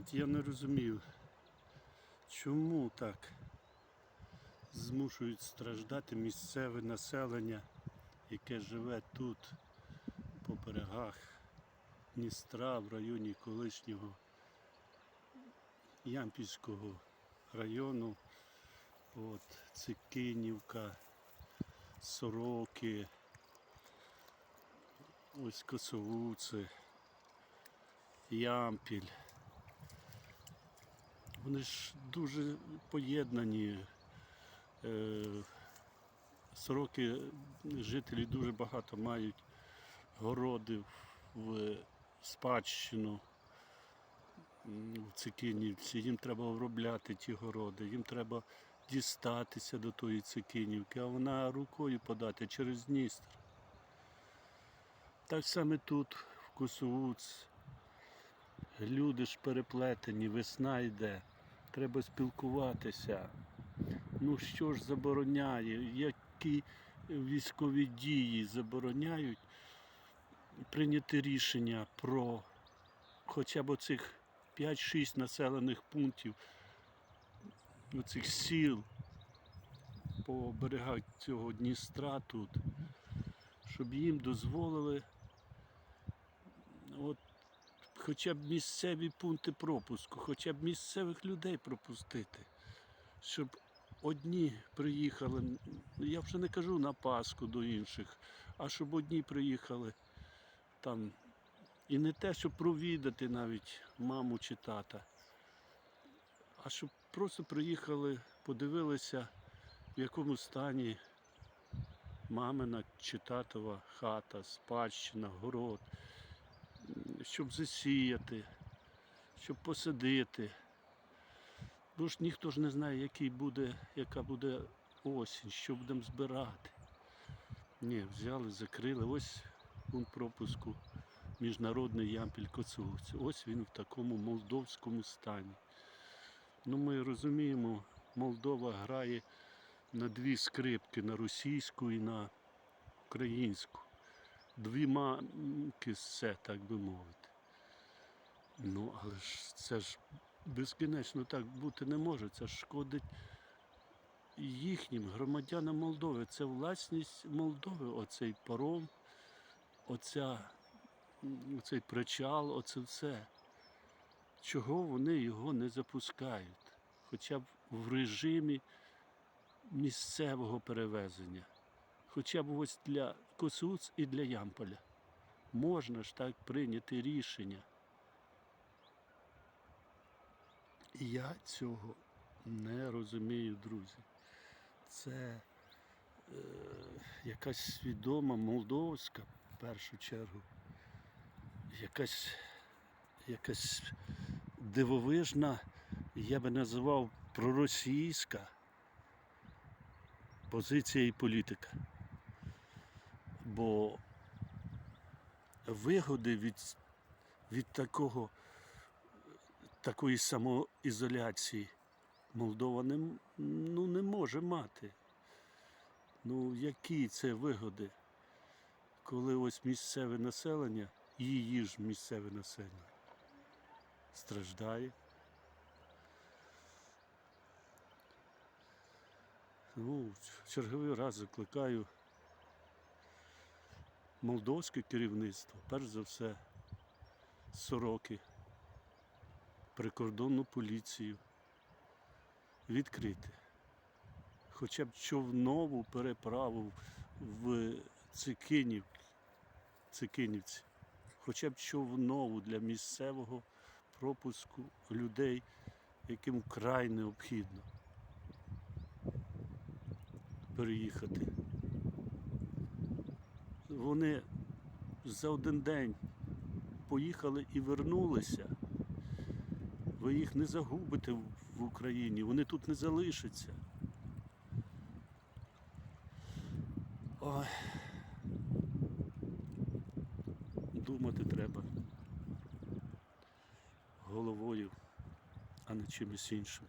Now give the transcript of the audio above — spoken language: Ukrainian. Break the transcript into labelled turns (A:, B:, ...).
A: От я не розумію, чому так змушують страждати місцеве населення, яке живе тут, по берегах Дністра в районі колишнього Ямпільського району, от, Цикинівка, Сороки, ось Косовуци, Ямпіль. Вони ж дуже поєднані. Е, Сороки жителі дуже багато мають городи в спадщину в Цикинівці. Їм треба обробляти ті городи, їм треба дістатися до тої Цикинівки, а вона рукою подати через Дністр. Так само тут, в Косовуц, люди ж переплетені, весна йде, треба спілкуватися. Ну що ж забороняє, які військові дії забороняють прийняти рішення про хоча б оцих 5-6 населених пунктів, оцих сіл по берегах цього Дністра тут, щоб їм дозволили от, хоча б місцеві пункти пропуску, хоча б місцевих людей пропустити, щоб одні приїхали, ну, я вже не кажу на Пасху до інших, а щоб одні приїхали там. І не те, щоб провідати навіть маму чи тата, а щоб просто приїхали, подивилися, в якому стані мамина чи татова хата, спадщина, город, щоб засіяти, щоб посадити. Бо ж ніхто ж не знає, який буде, яка буде осінь, що будемо збирати. Ні, взяли, закрили. Ось пункт пропуску міжнародний ямпіль Коцугуць. Ось він в такому молдовському стані. Ну, ми розуміємо, Молдова грає на дві скрипки, на російську і на українську. Дві мамки так би мовити. Ну, але ж це ж безкінечно так бути не може. Це шкодить їхнім громадянам Молдови. Це власність Молдови, оцей паром, оця, оцей причал, оце все. Чого вони його не запускають? Хоча б в режимі місцевого перевезення. Хоча б ось для Косуц і для Ямполя. Можна ж так прийняти рішення. Я цього не розумію, друзі. Це е, якась свідома молдовська, в першу чергу, якась, якась дивовижна, я би називав проросійська позиція і політика. Бо вигоди від, від такого такої самоізоляції Молдова не, ну, не може мати. Ну, які це вигоди, коли ось місцеве населення, її ж місцеве населення, страждає. Ну, в черговий раз закликаю молдовське керівництво, перш за все, сороки прикордонну поліцію відкрити. Хоча б човнову переправу в Цикинів, Цикинівці, хоча б човнову для місцевого пропуску людей, яким вкрай необхідно переїхати. Вони за один день поїхали і вернулися. Ви їх не загубите в- Україні, вони тут не залишаться. Ой. Думати треба головою, а не чимось іншим.